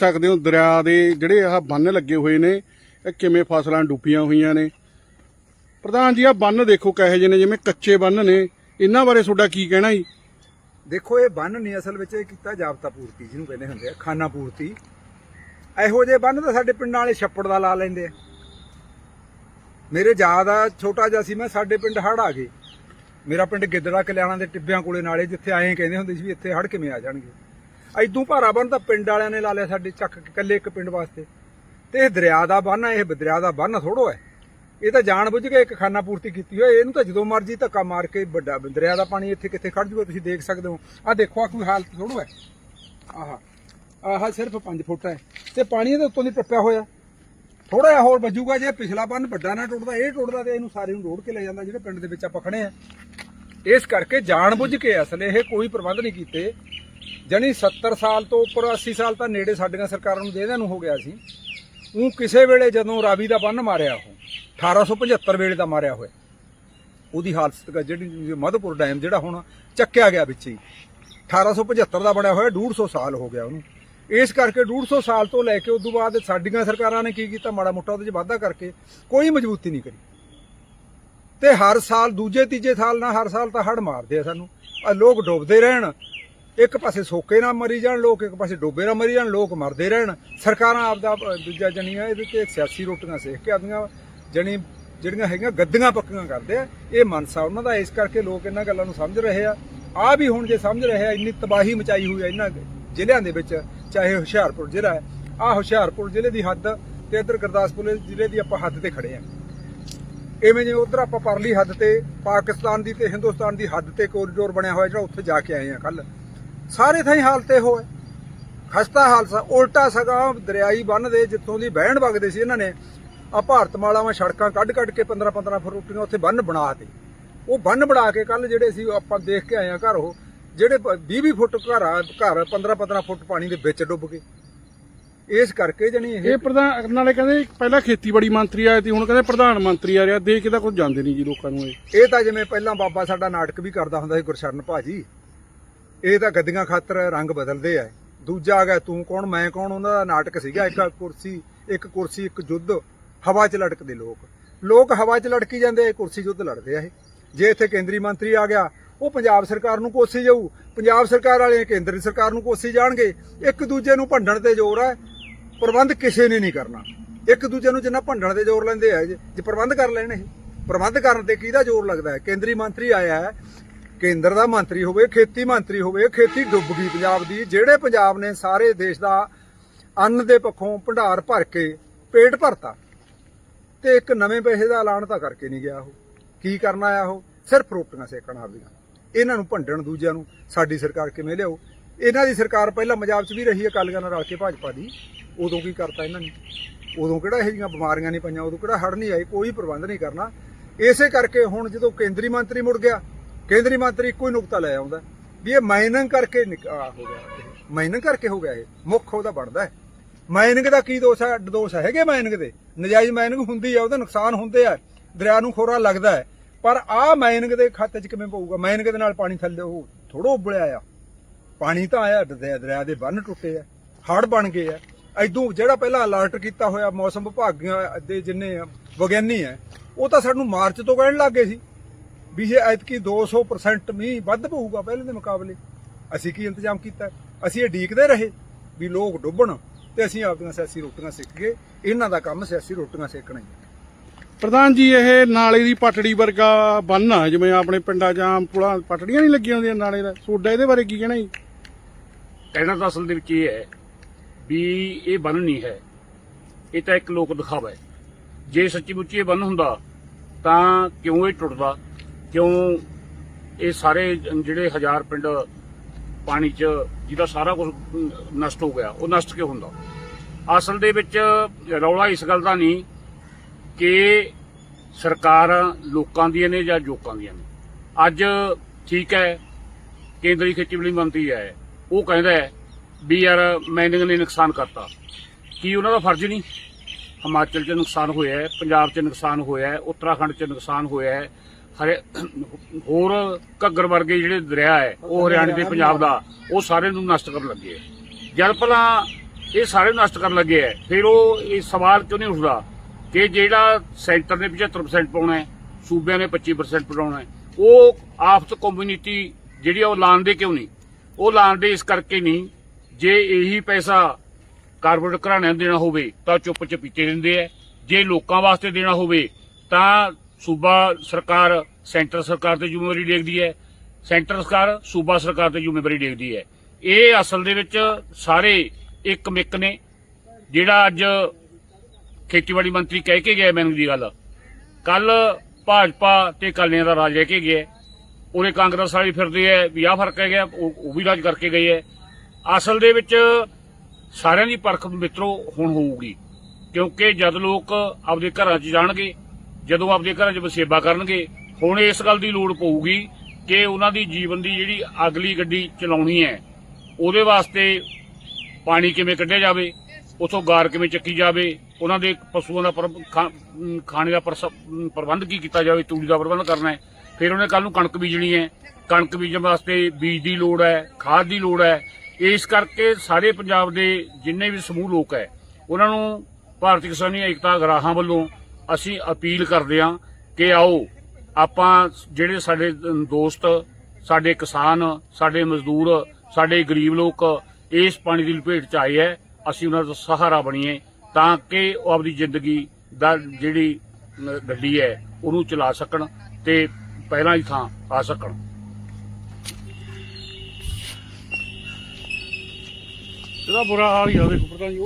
ਸਕਦੇ ਹੋ? ਦਰਿਆ ਦੇ ਜਿਹੜੇ ਆਹ ਬੰਨ ਲੱਗੇ ਹੋਏ ਨੇ, ਇਹ ਕਿਵੇਂ ਫਸਲਾਂ ਡੁੱਬੀਆਂ ਹੋਈਆਂ ਨੇ? ਪ੍ਰਧਾਨ ਜੀ ਆ ਬੰਨ ਦੇਖੋ ਕਹੇ ਜਿਹੇ ਨੇ, ਜਿਵੇਂ ਕੱਚੇ ਬੰਨ ਨੇ। ਇਹਨਾਂ ਬਾਰੇ ਤੁਹਾਡਾ ਕੀ ਕਹਿਣਾ ਜੀ? ਦੇਖੋ, ਇਹ ਬੰਨ ਨਹੀਂ ਅਸਲ ਵਿੱਚ ਇਹ ਕੀਤਾ ਜਾਬਤਾ ਪੂਰਤੀ, ਜਿਹਨੂੰ ਕਹਿੰਦੇ ਹੁੰਦੇ ਆ, ਖਾਨਾ ਪੂਰਤੀ। ਇਹੋ ਜਿਹੇ ਬੰਨ ਤਾਂ ਸਾਡੇ ਪਿੰਡਾਂ ਵਾਲੇ ਛੱਪੜ ਦਾ ਲਾ ਲੈਂਦੇ ਆ। ਮੇਰੇ ਯਾਦ ਆ, ਛੋਟਾ ਜਿਹਾ ਸੀ ਮੈਂ, ਸਾਡੇ ਪਿੰਡ ਹੜ ਆ ਗਏ। ਮੇਰਾ ਪਿੰਡ ਗਿੱਦੜਾ, ਕਲਿਆਣਾ ਦੇ ਟਿੱਬਿਆਂ ਕੋਲੇ ਨਾਲੇ, ਜਿੱਥੇ ਆਏ ਕਹਿੰਦੇ ਹੁੰਦੇ ਸੀ ਵੀ ਇੱਥੇ ਹੜ ਕਿਵੇਂ ਆ ਜਾਣਗੇ। ਐਦੂ ਭਾਰਾ ਬੰਨ ਤਾਂ ਪਿੰਡ ਵਾਲਿਆਂ ਨੇ ਲਾ ਲਿਆ ਸਾਡੇ ਚੱਕ ਕੇ ਇਕੱਲੇ ਇੱਕ ਪਿੰਡ ਵਾਸਤੇ। ਤੇ ਇਹ ਦਰਿਆ ਦਾ ਬੰਨ ਆ, ਇਹ ਦਰਿਆ ਦਾ ਬੰਨ ਥੋੜੋ ਹੈ। ਇਹ ਤਾਂ ਜਾਣ ਬੁੱਝ ਕੇ ਇੱਕ ਖਾਨਾ ਪੂਰਤੀ ਕੀਤੀ ਹੋਈ ਇਹਨੂੰ ਤਾਂ ਜਦੋਂ ਮਰਜ਼ੀ ਧੱਕਾ ਮਾਰ ਕੇ ਵੱਡਾ ਦਰਿਆ ਦਾ ਪਾਣੀ ਇੱਥੇ ਕਿੱਥੇ ਖੜ ਜੂਗਾ, ਤੁਸੀਂ ਦੇਖ ਸਕਦੇ ਹੋ। ਆਹ ਦੇਖੋ ਆ ਕੋਈ ਹਾਲਤ ਥੋੜੋ ਹੈ। ਆਹ ਆਹ ਸਿਰਫ 5 ਫੁੱਟ ਹੈ। ਤੇ ਪਾਣੀ ਇਹਦੇ ਉੱਤੋਂ ਦੀ ਟੱਪਿਆ ਹੋਇਆ। ਥੋੜਾ ਜਿਹਾ ਹੋਰ ਵੱਜੂਗਾ, ਜੇ ਪਿਛਲਾ ਬੰਨ ਵੱਡਾ ਨਾ ਟੁੱਟਦਾ, ਇਹ ਟੁੱਟਦਾ ਤੇ ਇਹਨੂੰ ਸਾਰੇ ਨੂੰ ਰੋੜ ਕੇ ਲੈ ਜਾਂਦਾ, ਜਿਹੜੇ ਪਿੰਡ ਦੇ ਵਿੱਚ ਆਪਾਂ ਖੜੇ ਆ। ਇਸ ਕਰਕੇ ਜਾਣ ਬੁੱਝ ਕੇ ਅਸਲ ਇਹ ਕੋਈ ਪ੍ਰਬੰਧ ਨਹੀਂ ਕੀਤੇ। ਜਣੀ 70 ਸਾਲ ਤੋਂ ਉੱਪਰ 80 ਸਾਲ ਤਾਂ ਨੇੜੇ ਸਾਡੀਆਂ ਸਰਕਾਰਾਂ ਨੂੰ ਦੇਦਿਆਂ ਨੂੰ ਹੋ ਗਿਆ ਸੀ। ਉਹ ਕਿਸੇ ਵੇਲੇ ਜਦੋਂ ਰਾਵੀ ਦਾ ਬੰਨ ਮਾਰਿਆ ਉਹ 1875 ਵੇਲੇ ਦਾ ਮਾਰਿਆ ਹੋਇਆ। ਉਹਦੀ ਹਾਲਤ ਕ- ਜਿਹੜੀ ਮਧਪੁਰ ਡੈਮ ਜਿਹੜਾ ਹੁਣ ਚੱਕਿਆ ਗਿਆ ਵਿੱਚ ਹੀ। 1875 ਦਾ ਬਣਿਆ ਹੋਇਆ 150 ਸਾਲ ਹੋ ਗਿਆ ਉਹਨੂੰ। ਇਸ ਕਰਕੇ 150 ਸਾਲ ਤੋਂ ਲੈ ਕੇ ਉਸ ਤੋਂ ਬਾਅਦ ਸਾਡੀਆਂ ਸਰਕਾਰਾਂ ਨੇ ਕੀ ਕੀਤਾ? ਮਾੜਾ ਮੋਟਾ ਉਹਦੇ 'ਚ ਵਾਧਾ ਕਰਕੇ ਕੋਈ ਮਜ਼ਬੂਤੀ ਨਹੀਂ ਕਰੀ। ਤੇ ਹਰ ਸਾਲ ਦੂਜੇ ਤੀਜੇ ਸਾਲ ਨਾਲ ਹਰ ਸਾਲ ਤਾਂ ਹੜ ਮਾਰਦੇ ਆ ਸਾਨੂੰ। ਆ ਲੋਕ ਡੁੱਬਦੇ ਰਹਿਣ। ਇੱਕ ਪਾਸੇ ਸੋਕੇ ਨਾਲ ਮਰੀ ਜਾਣ ਲੋਕ ਇੱਕ ਪਾਸੇ ਡੋਬੇ ਨਾਲ ਮਰੀ ਜਾਣ ਲੋਕ ਮਰਦੇ ਰਹਿਣ। ਸਰਕਾਰਾਂ ਆਪਦਾ ਅ, ਦੂਜਾ ਜਣੀਆਂ ਇਹਦੇ ਤੇ ਸਿਆਸੀ ਰੋਟੀਆਂ ਸੇਕ ਕੇ ਆਪਦੀਆਂ ਜਣੀ ਜਿਹੜੀਆਂ ਹੈਗੀਆਂ ਗੱਦੀਆਂ ਪੱਕੀਆਂ ਕਰਦੇ ਆ। ਇਹ ਮਨਸਾ ਉਹਨਾਂ ਦਾ ਇਸ ਕਰਕੇ ਲੋਕ ਇਹਨਾਂ ਗੱਲਾਂ ਨੂੰ ਸਮਝ ਰਹੇ ਆ। ਆ ਵੀ ਹੁਣ ਜੇ ਸਮਝ ਰਹੇ ਆ ਇੰਨੀ ਤਬਾਹੀ ਮਚਾਈ ਹੋਈ ਆ ਇਹਨਾਂ ਜ਼ਿਲ੍ਹਿਆਂ ਦੇ ਵਿੱਚ ਚਾਹੇ ਹੁਸ਼ਿਆਰਪੁਰ ਜ਼ਿਲ੍ਹਾ ਹੈ। ਆ ਹੁਸ਼ਿਆਰਪੁਰ ਜ਼ਿਲ੍ਹੇ ਦੀ ਹੱਦ ਤੇ ਇੱਧਰ ਗੁਰਦਾਸਪੁਰ ਜ਼ਿਲ੍ਹੇ ਦੀ ਆਪਾਂ ਹੱਦ ਤੇ ਖੜੇ ਆ। ਇਵੇਂ ਜਿਵੇਂ ਉਧਰ ਆਪਾਂ ਪਰਲੀ ਹੱਦ ਤੇ ਪਾਕਿਸਤਾਨ ਦੀ ਤੇ ਹਿੰਦੁਸਤਾਨ ਦੀ ਹੱਦ ਤੇ ਕੋਰੀਡੋਰ ਬਣਿਆ ਹੋਇਆ ਜਿਹੜਾ ਉੱਥੇ ਜਾ ਕੇ ਆਏ ਆ ਕੱਲ ਸਾਰੇ ਥਾਈ ਹਾਲਤ ਇਹੋ ਹੈ। ਖਸਤਾ ਹਾਲਤ ਸਾ ਉਲਟਾ ਸਗਾ ਦਰਿਆਈ ਬੰਨ ਦੇ ਜਿੱਥੋਂ ਦੀ ਬਹਿਣ ਵਗਦੇ ਸੀ ਇਹਨਾਂ ਨੇ ਆ ਭਾਰਤਮਾਲਾਵਾਂ ਸੜਕਾਂ ਕੱਢ ਕੱਢ ਕੇ 15 15 ਫੁੱਟੀਆਂ ਉੱਥੇ ਬੰਨ ਬਣਾ ਤੇ। ਉਹ ਬੰਨ ਬਣਾ ਕੇ ਕੱਲ ਜਿਹੜੇ ਸੀ ਆਪਾਂ ਦੇਖ ਕੇ ਆਏ ਆ ਘਰ ਉਹ ਜਿਹੜੇ 20 20 ਫੁੱਟ ਘਰ ਘਰ 15 15 ਫੁੱਟ ਪਾਣੀ ਦੇ ਵਿੱਚ ਡੁੱਬ ਗਏ। ਇਸ ਕਰਕੇ ਜਣੀ ਇਹ ਇਹ ਪ੍ਰਧਾਨ ਨਾਲੇ ਕਹਿੰਦੇ ਪਹਿਲਾਂ ਖੇਤੀਬਾੜੀ ਮੰਤਰੀ ਆਏ ਸੀ ਹੁਣ ਕਹਿੰਦੇ ਪ੍ਰਧਾਨ ਮੰਤਰੀ ਆ ਰਿਹਾ ਦੇ ਕੇ ਤਾਂ ਕੁਝ ਜਾਂਦੇ ਨਹੀਂ ਜੀ ਲੋਕਾਂ ਨੂੰ ਇਹ। ਇਹ ਤਾਂ ਜਿਵੇਂ ਪਹਿਲਾਂ ਬਾਬਾ ਸਾਡਾ ਨਾਟਕ ਵੀ ਕਰਦਾ ਹੁੰਦਾ ਸੀ ਗੁਰਸ਼ਰਨ ਭਾਜੀ ਇਹ ਤਾਂ ਗੱਦੀਆਂ ਖਾਤਰ ਰੰਗ ਬਦਲਦੇ ਆ। ਦੂਜਾ ਆ ਗਿਆ, ਤੂੰ ਕੌਣ, ਮੈਂ ਕੌਣ? ਉਹਨਾਂ ਦਾ ਨਾਟਕ ਸੀਗਾ, ਇੱਕ ਕੁਰਸੀ ਇੱਕ ਕੁਰਸੀ, ਇੱਕ ਜੁੱਧ, ਹਵਾ 'ਚ ਲਟਕਦੇ ਲੋਕ। ਲੋਕ ਹਵਾ 'ਚ ਲਟਕੀ ਜਾਂਦੇ ਕੁਰਸੀ ਜੁੱਧ ਲੜਦੇ ਆ ਇਹ। ਜੇ ਇੱਥੇ ਕੇਂਦਰੀ ਮੰਤਰੀ ਆ ਗਿਆ, ਉਹ ਪੰਜਾਬ ਸਰਕਾਰ ਨੂੰ ਕੋਸੀ ਜਾਊ। ਪੰਜਾਬ ਸਰਕਾਰ ਵਾਲੇ ਕੇਂਦਰੀ ਸਰਕਾਰ ਨੂੰ ਕੋਸੀ ਜਾਣਗੇ। ਇੱਕ ਦੂਜੇ ਨੂੰ ਭੰਡਣ ਤੇ ਜ਼ੋਰ ਹੈ ਪ੍ਰਬੰਧ ਕਿਸੇ ਨੇ ਨਹੀਂ ਕਰਨਾ। ਇੱਕ ਦੂਜੇ ਨੂੰ ਜਿੰਨਾ ਭੰਡਣ ਤੇ ਜ਼ੋਰ ਲੈਂਦੇ ਆ ਜੇ ਜੇ ਪ੍ਰਬੰਧ ਕਰ ਲੈਣ ਇਹ। ਪ੍ਰਬੰਧ ਕਰਨ ਤੇ ਕਿਹਦਾ ਜ਼ੋਰ ਲੱਗਦਾ ਹੈ? ਕੇਂਦਰੀ ਮੰਤਰੀ ਆਇਆ ਹੈ ਕੇਂਦਰ ਦਾ ਮੰਤਰੀ ਹੋਵੇ, ਖੇਤੀ ਮੰਤਰੀ ਹੋਵੇ, ਖੇਤੀ ਡੁੱਬ ਗਈ ਪੰਜਾਬ ਦੀ, ਜਿਹੜੇ ਪੰਜਾਬ ਨੇ ਸਾਰੇ ਦੇਸ਼ ਦਾ ਅੰਨ ਦੇ ਪੱਖੋਂ ਭੰਡਾਰ ਭਰ ਕੇ ਪੇਟ ਭਰਤਾ ਤੇ ਇੱਕ ਨਵੇਂ ਪੈਸੇ ਦਾ ਐਲਾਨ ਤਾਂ ਕਰਕੇ ਨਹੀਂ ਗਿਆ ਉਹ। ਕੀ ਕਰਨ ਆਇਆ ਉਹ? ਸਿਰਫ ਰੋਟੀਆਂ ਸੇਕਣ ਆਪਦੀਆਂ। ਇਹਨਾਂ ਨੂੰ ਭੰਡਣ ਦੂਜਿਆਂ ਨੂੰ। ਸਾਡੀ ਸਰਕਾਰ ਕਿਵੇਂ ਲਿਆਓ ਇਹਨਾਂ ਦੀ ਸਰਕਾਰ ਪਹਿਲਾਂ ਪੰਜਾਬ 'ਚ ਵੀ ਰਹੀ ਅਕਾਲੀਆਂ ਨਾਲ ਰਲ ਕੇ ਭਾਜਪਾ ਦੀ। ਉਦੋਂ ਕੀ ਕਰਤਾ ਇਹਨਾਂ ਨੇ? ਉਦੋਂ ਕਿਹੜਾ ਇਹੋ ਜਿਹੀਆਂ ਬਿਮਾਰੀਆਂ ਨਹੀਂ ਪਈਆਂ, ਉਦੋਂ ਕਿਹੜਾ ਹੜ ਨਹੀਂ ਆਏ, ਕੋਈ ਪ੍ਰਬੰਧ ਨਹੀਂ ਕਰਨਾ। ਇਸੇ ਕਰਕੇ ਹੁਣ ਜਦੋਂ ਕੇਂਦਰੀ ਮੰਤਰੀ ਮੁੜ ਗਿਆ ਕੇਂਦਰੀ ਮੰਤਰੀ ਇੱਕੋ ਹੀ ਨੁਕਤਾ ਲੈ ਆਉਂਦਾ। ਵੀ ਇਹ ਮਾਈਨਿੰਗ ਕਰਕੇ ਨਿਕ- ਹੋ ਗਿਆ ਮਾਈਨਿੰਗ ਕਰਕੇ ਹੋ ਗਿਆ ਇਹ। ਮੁੱਖ ਉਹਦਾ ਬਣਦਾ ਹੈ। ਮਾਈਨਿੰਗ ਦਾ ਕੀ ਦੋਸ਼ ਹੈ? ਦੋਸ਼ ਹੈਗੇ ਮਾਈਨਿੰਗ ਦੇ। ਨਜਾਇਜ਼ ਮਾਈਨਿੰਗ ਹੁੰਦੀ ਆ, ਉਹਦਾ ਨੁਕਸਾਨ ਹੁੰਦੇ ਆ। ਦਰਿਆ ਨੂੰ ਖੋਰਾ ਲੱਗਦਾ ਹੈ। ਪਰ ਆਹ ਮਾਈਨਿੰਗ ਦੇ ਖਾਤੇ 'ਚ ਕਿਵੇਂ ਪਊਗਾ? ਮਾਈਨਿੰਗ ਦੇ ਨਾਲ ਪਾਣੀ ਥੱਲੇ ਉਹ ਥੋੜੋ ਉਬਲਿਆ ਆ। ਪਾਣੀ ਤਾਂ ਆਇਆ, ਦਰਿਆ ਦੇ ਬੰਨ ਟੁੱਟੇ ਆ। ਹੜ ਬਣ ਗਏ ਆ। ਐਦੋਂ ਜਿਹੜਾ ਪਹਿਲਾਂ ਅਲਰਟ ਕੀਤਾ ਹੋਇਆ ਮੌਸਮ ਵਿਭਾਗ ਦੇ ਜਿੰਨੇ ਵਿਗਿਆਨੀ ਆ, ਉਹ ਤਾਂ ਸਾਨੂੰ ਮਾਰਚ ਤੋਂ ਕਹਿਣ ਲੱਗੇ ਸੀ। ਵੀ ਇਹ ਐਤਕੀ 200% ਮੀਂਹ ਵੱਧ ਪਊਗਾ ਪਹਿਲੇ ਦੇ ਮੁਕਾਬਲੇ। ਅਸੀਂ ਕੀ ਇੰਤਜ਼ਾਮ ਕੀਤਾ? ਅਸੀਂ ਇਹ ਢੀਕਦੇ ਰਹੇ ਵੀ ਲੋਕ ਡੁੱਬਣ ਤੇ ਅਸੀਂ ਆਪਣੀਆਂ ਸਿਆਸੀ ਰੋਟੀਆਂ ਸਿੱਖ ਗਏ। ਇਹਨਾਂ ਦਾ ਕੰਮ ਸਿਆਸੀ ਰੋਟੀਆਂ ਸੇਕਣਾ ਹੀ। ਪ੍ਰਧਾਨ ਜੀ ਇਹ ਨਾਲੇ ਦੀ ਪਟੜੀ ਵਰਗਾ ਬੰਨ ਆ ਜਿਵੇਂ ਆਪਣੇ ਪਿੰਡਾਂ ਆਮ ਪੁਲਾਂ ਪਟੜੀਆਂ ਨਹੀਂ ਲੱਗੀਆਂ ਹੁੰਦੀਆਂ ਨਾਲੇ ਦਾ। ਤੁਹਾਡਾ ਇਹਦੇ ਬਾਰੇ ਕੀ ਕਹਿਣਾ ਜੀ? ਕਹਿਣਾ ਤਾਂ ਅਸਲ ਦੇ ਵਿੱਚ ਇਹ ਹੈ ਵੀ ਇਹ ਬੰਨ ਨਹੀਂ ਹੈ। ਇਹ ਤਾਂ ਇੱਕ ਲੋਕ ਦਿਖਾਵਾ ਹੈ। ਜੇ ਸੱਚੀ ਮੁੱਚੀ ਇਹ ਬੰਨ ਹੁੰਦਾ ਤਾਂ ਕਿਉਂ ਇਹ ਟੁੱਟਦਾ? ਕਿਉਂ ਇਹ ਸਾਰੇ ਜਿਹੜੇ ਹਜ਼ਾਰ ਪਿੰਡ ਪਾਣੀ 'ਚ, ਜਿਹਦਾ ਸਾਰਾ ਕੁਝ ਨਸ਼ਟ ਹੋ ਗਿਆ, ਉਹ ਨਸ਼ਟ ਕਿਉਂ ਹੁੰਦਾ? ਅਸਲ ਦੇ ਵਿੱਚ ਰੌਲਾ ਇਸ ਗੱਲ ਦਾ ਨਹੀਂ ਕਿ ਸਰਕਾਰਾਂ ਲੋਕਾਂ ਦੀਆਂ ਨੇ ਜਾਂ ਜੋਕਾਂ ਦੀਆਂ ਨੇ। ਅੱਜ ਠੀਕ ਹੈ, ਕੇਂਦਰੀ ਖੇਤੀਬਾੜੀ ਮੰਤਰੀ ਹੈ, ਉਹ ਕਹਿੰਦਾ ਹੈ ਵੀ ਯਾਰ ਮਾਈਨਿੰਗ ਨੇ ਨੁਕਸਾਨ ਕਰਤਾ। ਕੀ ਉਹਨਾਂ ਦਾ ਫਰਜ਼ ਨਹੀਂ? ਹਿਮਾਚਲ 'ਚ ਨੁਕਸਾਨ ਹੋਇਆ ਹੈ, ਪੰਜਾਬ 'ਚ ਨੁਕਸਾਨ ਹੋਇਆ ਹੈ, ਉੱਤਰਾਖੰਡ 'ਚ ਨੁਕਸਾਨ ਹੋਇਆ ਹੈ ਹਰੇ ਹੋਰ ਘੱਗਰ ਵਰਗੇ ਜਿਹੜੇ ਦਰਿਆ ਹੈ ਉਹ ਹਰਿਆਣੇ ਤੇ ਪੰਜਾਬ ਦਾ ਉਹ ਸਾਰੇ ਨੂੰ ਨਸ਼ਟ ਕਰਨ ਲੱਗੇ ਹੈ। ਜਦ ਭਲਾ ਇਹ ਸਾਰੇ ਨਸ਼ਟ ਕਰਨ ਲੱਗੇ ਐ ਫਿਰ ਉਹ ਇਹ ਸਵਾਲ ਕਿਉਂ ਨਹੀਂ ਉੱਠਦਾ ਕਿ ਜਿਹੜਾ ਸੈਂਟਰ ਨੇ 75% ਪਾਉਣਾ ਹੈ ਸੂਬਿਆਂ ਨੇ 25% ਪਾਉਣਾ ਹੈ ਉਹ ਆਪਸ ਕਮਿਊਨਿਟੀ ਜਿਹੜੀ ਉਹ ਲਾਣਦੇ ਕਿਉਂ ਨਹੀਂ? ਉਹ ਲਾਣਦੇ ਇਸ ਕਰਕੇ ਨਹੀਂ ਜੇ ਇਹੀ ਪੈਸਾ ਕਾਰਪੋਰੇਟ ਘਰਾਣਿਆਂ ਨੂੰ ਦੇਣਾ ਹੋਵੇ ਤਾਂ ਚੁੱਪ ਚਪੀਤੇ ਦਿੰਦੇ ਐ ਜੇ ਲੋਕਾਂ ਵਾਸਤੇ ਦੇਣਾ ਹੋਵੇ ਤਾਂ ਸੂਬਾ ਸਰਕਾਰ ਸੈਂਟਰ ਸਰਕਾਰ ਤੇ ਜ਼ਿੰਮੇਵਾਰੀ ਦੇਖਦੀ ਹੈ। ਸੈਂਟਰ ਸਰਕਾਰ ਸੂਬਾ ਸਰਕਾਰ ਤੇ ਜ਼ਿੰਮੇਵਾਰੀ ਦੇਖਦੀ ਹੈ। ਇਹ ਅਸਲ ਦੇ ਵਿੱਚ ਸਾਰੇ ਇੱਕ ਮਿੱਕ ਨੇ। ਜਿਹੜਾ ਅੱਜ ਖੇਤੀਬਾੜੀ ਮੰਤਰੀ ਕਹਿ ਕੇ ਗਿਆ ਮੈਨੂੰ ਦੀ ਗੱਲ ਕੱਲ ਭਾਜਪਾ ਤੇ ਕਾਲੀਆਂ ਦਾ ਰਾਜ ਲੈ ਕੇ ਗਿਆ। ਉਹਦੇ ਕਾਂਗਰਸ ਵਾਲੇ ਫਿਰਦੇ ਹੈ ਵੀ ਆਹ ਫ਼ਰਕ ਹੈਗਾ, ਉਹ ਉਹ ਵੀ ਰਾਜ ਕਰਕੇ ਗਏ ਹੈ ਅਸਲ ਦੇ ਵਿੱਚ ਸਾਰਿਆਂ ਦੀ ਪਰਖ ਮਿੱਤਰੋ ਹੁਣ ਹੋਊਗੀ, ਕਿਉਂਕਿ ਜਦ ਲੋਕ ਆਪਦੇ ਘਰਾਂ 'ਚ ਜਾਣਗੇ ਜਦੋਂ ਆਪਦੇ ਘਰਾਂ 'ਚ ਵਸੇਬਾ ਕਰਨਗੇ, ਹੁਣ ਇਸ ਗੱਲ ਦੀ ਲੋੜ ਪਊਗੀ ਕਿ ਉਹਨਾਂ ਦੀ ਜੀਵਨ ਦੀ ਜਿਹੜੀ ਅਗਲੀ ਗੱਡੀ ਚਲਾਉਣੀ ਹੈ, ਉਹਦੇ ਵਾਸਤੇ ਪਾਣੀ ਕਿਵੇਂ ਕੱਢਿਆ ਜਾਵੇ, ਉਥੋਂ ਗਾਰ ਕਿਵੇਂ ਚੱਕੀ ਜਾਵੇ, ਉਹਨਾਂ ਦੇ ਪਸ਼ੂਆਂ ਦਾ ਪ੍ਰਬ- ਖਾਣੇ ਦਾ ਪਰਸ- ਪ੍ਰਬੰਧ ਕੀ ਕੀਤਾ ਜਾਵੇ, ਤੂੜੀ ਦਾ ਪ੍ਰਬੰਧ ਕਰਨਾ ਹੈ। ਫਿਰ ਉਹਨੇ ਕੱਲ ਨੂੰ ਕਣਕ ਬੀਜਣੀ ਹੈ। ਕਣਕ ਬੀਜਣ ਵਾਸਤੇ ਬੀਜ ਦੀ ਲੋੜ ਹੈ, ਖਾਦ ਦੀ ਲੋੜ ਹੈ। ਇਸ ਕਰਕੇ ਸਾਰੇ ਪੰਜਾਬ ਦੇ ਜਿੰਨੇ ਵੀ ਸਮੂਹ ਲੋਕ ਹੈ, ਉਹਨਾਂ ਨੂੰ ਭਾਰਤੀ ਕਿਸਾਨੀ ਏਕਤਾ ਗਰਾਹਾਂ ਵੱਲੋਂ ਅਸੀਂ ਅਪੀਲ ਕਰਦੇ ਹਾਂ ਕਿ ਆਓ, ਆਪਾਂ ਜਿਹੜੇ ਸਾਡੇ ਦੋਸਤ, ਸਾਡੇ ਕਿਸਾਨ, ਸਾਡੇ ਮਜ਼ਦੂਰ, ਸਾਡੇ ਗਰੀਬ ਲੋਕ ਇਸ ਪਾਣੀ ਦੀ ਲਪੇਟ ਚ ਆਏ ਹੈ, ਅਸੀਂ ਉਹਨਾਂ ਦਾ ਸਹਾਰਾ ਬਣੀਏ ਤਾਂ ਕਿ ਉਹ ਆਪਦੀ ਜ਼ਿੰਦਗੀ ਦਾ ਜਿਹੜੀ ਗੱਡੀ ਹੈ, ਉਹਨੂੰ ਚਲਾ ਸਕਣ ਤੇ ਪਹਿਲਾਂ ਹੀ ਥਾਂ ਆ ਸਕਣ। ਇਹਦਾ ਬੁਰਾ ਹਾਲ ਹੀ ਆ, ਦੇਖੋ ਪ੍ਰਧਾਨ ਜੀ।